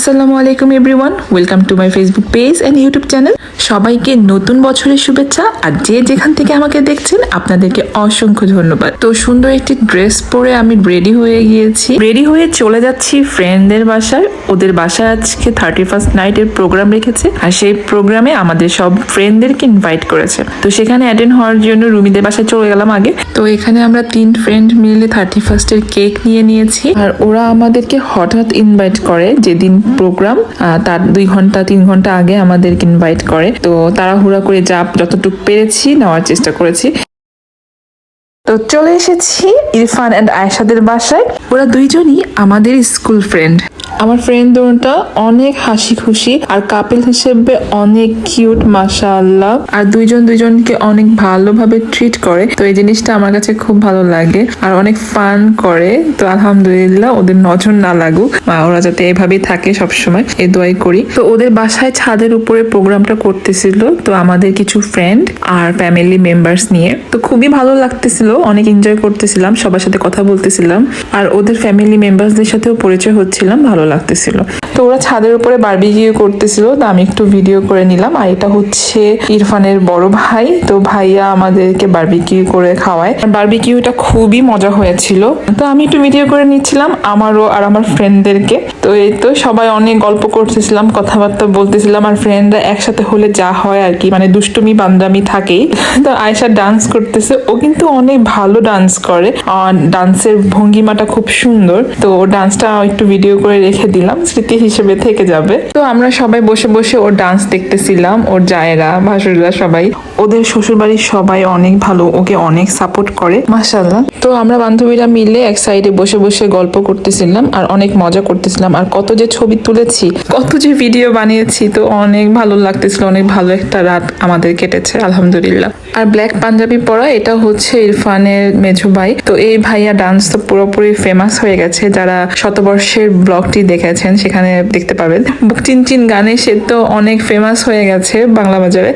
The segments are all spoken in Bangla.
আসসালামু আলাইকুম everyone welcome to my Facebook page and YouTube channel সবাইকে নতুন বছরের শুভেচ্ছা আর যে যেখান থেকে আমাকে দেখছেন আপনাদেরকে অসংখ্য ধন্যবাদ। তো সুন্দর একটি ড্রেস পরে আমি রেডি হয়ে গিয়েছি। রেডি হয়ে চলে যাচ্ছি ফ্রেন্ডদের বাসায়। ওদের বাসায় আজকে থার্টি ফার্স্ট নাইটের প্রোগ্রাম রেখেছে আর সেই প্রোগ্রামে আমাদের সব ফ্রেন্ডদেরকে ইনভাইট করেছে। তো সেখানে অ্যাটেন্ড হওয়ার জন্য রুমিদের বাসায় চলে গেলাম আগে। তো এখানে আমরা তিন ফ্রেন্ড মিলে থার্টি ফার্স্টের কেক নিয়ে নিয়েছি। আর ওরা আমাদেরকে হঠাৎ ইনভাইট করে যেদিন প্রোগ্রাম তার দুই ঘণ্টা তিন ঘণ্টা আগে আমাদেরকে ইনভাইট করে। তো তাড়াহুড়া করে যা যতটুকু পেরেছি নেওয়ার চেষ্টা করেছি। তো চলে এসেছি ইরফান অ্যান্ড আয়েশাদের বাসায়। ওরা দুইজনই আমাদের স্কুল ফ্রেন্ড আমার ফ্রেন্ড দুটা অনেক হাসি খুশি আর কাপেল হিসেবে অনেক কিউট মাশা আল্লাহ আর দুইজন দুইজনকে অনেক ভালোভাবে ট্রিট করে। তো এই জিনিসটা আমার কাছে খুব ভালো লাগে আর অনেক ফান করে। তো আলহামদুলিল্লাহ ওদের নজর না লাগুক। ওরা যাতে এভাবেই থাকে সবসময়, এ দোয়াই করি। তো ওদের বাসায় ছাদের উপরে প্রোগ্রামটা করতেছিল। তো আমাদের কিছু ফ্রেন্ড আর ফ্যামিলি মেম্বার্স নিয়ে। তো খুবই ভালো লাগতেছিল, অনেক এনজয় করতেছিলাম, সবার সাথে কথা বলতেছিলাম। আর ওদের ফ্যামিলি মেম্বার্সদের সাথেও পরিচয় হচ্ছিলাম, ভালো লাগতেছিল। তো ওরা ছাদের উপরে বারবিকিউ করতেছিল, তো আমি একটু ভিডিও করে নিলাম। আর এটা হচ্ছে ইরফানের বড় ভাই, তো ভাইয়া আমাদেরকে বারবিকিউ করে খাওয়ায়। বারবিকিউটা খুবই মজা হয়েছিল। তো আমি একটু ভিডিও করে নিচ্ছিলাম আমারও আর আমার ফ্রেন্ডদেরকে তো এই তো সবাই অনেক গল্প করতেছিলাম, কথাবার্তা বলতেছিলাম, আর ফ্রেন্ডরা একসাথে হলে যা হয় আর কি মানে দুষ্টুমি, বান্দামি থাকেই। তো আয়সা ডান্স করতেছে, ও কিন্তু অনেক ভালো ডান্স করে। আর ডান্সের ভঙ্গিমাটা খুব সুন্দর। তো ডান্সটা একটু ভিডিও করে রেখে দিলাম, স্মৃতি হিসেবে থেকে যাবে। তো আমরা সবাই বসে বসে ওর ডান্স দেখতেছিলাম, ওর জায়েরা, ভাসুররা সবাই। ওদের শ্বশুরবাড়ির সবাই অনেক ভালো, ওকে অনেক সাপোর্ট করে। মাসাল্লাহ তো আমরা বান্ধবীরা মিলে এক সাইডে বসে বসে গল্প করতেছিলাম আর অনেক মজা করতেছিলাম। আর কত যে ছবি তুলেছি, কত যে ভিডিও বানিয়েছি, তো অনেক ভালো লাগতেছিল, অনেক ভালো একটা রাত আমাদের কেটেছে, আলহামদুলিল্লাহ। আর ব্ল্যাক পাঞ্জাবি পরা, এটা হচ্ছে ইরফানের মেঝো ভাই। তো এই ভাইয়া ডান্স তো পুরোপুরি ফেমাস হয়ে গেছে, যারা শতবর্ষের ব্লগটি দেখেছেন, সেখানে দেখতে পাবেন। বুক চিন চিন গানে সে তো অনেক ফেমাস হয়ে গেছে বাংলা বাজারে।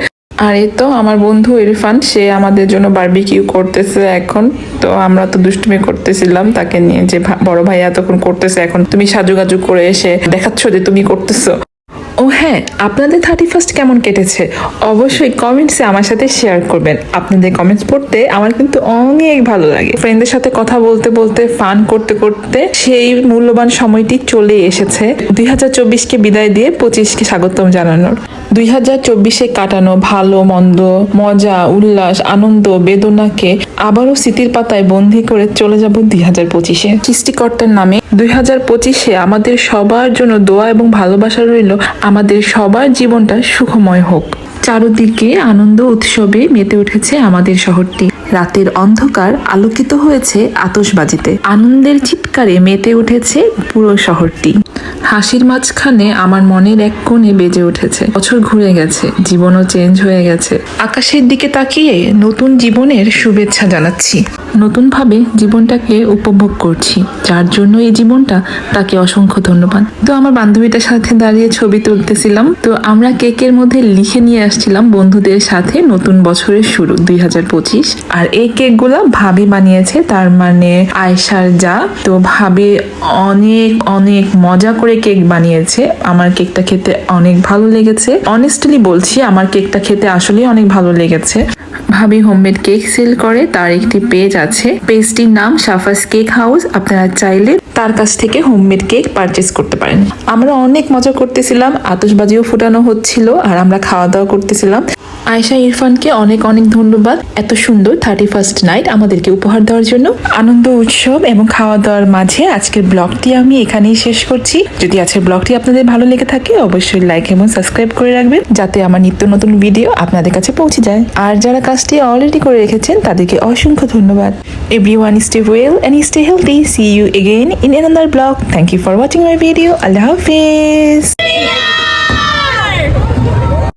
আর এ তো আমার বন্ধু ইরফান, সে আমাদের জন্য বারবিকিউ করতেছে এখন। তো আমরা তো দুষ্টুমি করতেছিলাম তাকে নিয়ে যে বড় ভাইয়া তখন করতেছে এখন। তুমি সাজুগাজু করে এসে দেখাচ্ছ যে তুমি করতেছো। ও হ্যাঁ আপনাদের থার্টি ফার্স্ট কেমন কেটেছে? অবশ্যই কমেন্টসে আমার সাথে শেয়ার করবেন। আপনাদের কমেন্টস পড়তে আমার কিন্তু অনেক ভালো লাগে। ফ্রেন্ডদের সাথে কথা বলতে বলতে ফান করতে করতে সেই মূল্যবান সময়টি চলে এসেছে। দুই হাজার চব্বিশকে বিদায় দিয়ে পঁচিশকে স্বাগতম জানানোর। দুই হাজার চব্বিশে কাটানো ভালো, মন্দ, মজা, উল্লাস, আনন্দ, বেদনাকে আবারও স্মৃতির পাতায় বন্দি করে চলে যাব দুই হাজার পঁচিশে। সৃষ্টিকর্তার নামে দুই হাজার পঁচিশে আমাদের সবার জন্য দোয়া এবং ভালোবাসা রইল আমাদের সবার জীবনটা সুখময় হোক। চারদিকে আনন্দ উৎসবে মেতে উঠেছে আমাদের শহরটি। রাতের অন্ধকার আলোকিত হয়েছে আতশবাজিতে। আনন্দের চিৎকারে মেতে উঠেছে পুরো শহরটি। হাসির মাঝখানে আমার মনের এক কোণে বেজে উঠেছে। বছর ঘুরে গেছে, জীবনও চেঞ্জ হয়ে গেছে। আকাশের দিকে তাকিয়ে নতুন জীবনের শুভেচ্ছা জানাচ্ছি। নতুনভাবে জীবনটাকে উপভোগ করছি, যার জন্য এই জীবনটা তাকে অসংখ্য ধন্যবাদ। তো আমার বান্ধবীটার সাথে দাঁড়িয়ে ছবি তুলতেছিলাম। তো আমরা কেকের মধ্যে লিখে নিয়ে আসছিলাম বন্ধুদের সাথে নতুন বছরের শুরু, দুই হাজার পঁচিশ। আর এই কেকগুলা ভাবি বানিয়েছে, তার মানে আয়সার যা। তো ভাবি অনেক অনেক মজা করে কেক বানিয়েছে। আমার কেকটা খেতে অনেক ভালো লেগেছে। অনেস্টলি বলছি, আমার কেকটা খেতে আসলে অনেক ভালো লেগেছে। ভাবি হোমমেড কেক সেল করে, তার একটি পেজ আছে। পেজটির নাম সাফাস কেক হাউস আপনারা চাইলে তার কাছ থেকে হোমমেড কেক পারচেস করতে পারেন। আমরা অনেক মজা করতেছিলাম, আতশবাজিও ফুটানো হচ্ছিল, আর আমরা খাওয়া দাওয়া করতেছিলাম। আয়শা ইরফানকে অনেক অনেক ধন্যবাদ এত সুন্দর থার্টি ফার্স্ট নাইট আমাদেরকে উপহার দেওয়ার জন্য। আনন্দ, উৎসব এবং খাওয়া দাওয়ার মাঝে আজকের ব্লগটি আমি এখানেই শেষ করছি। যদি আজকের ব্লগটি আপনাদের ভালো লেগে থাকে, অবশ্যই লাইক এবং সাবস্ক্রাইব করে রাখবেন যাতে আমার নিত্য নতুন ভিডিও আপনাদের কাছে পৌঁছে যায়। আর যারা কাজটি অলরেডি করে রেখেছেন, তাদেরকে অসংখ্য ধন্যবাদ। Everyone stay well and stay healthy see you again in another blog thank you for watching my video Allah Hafiz.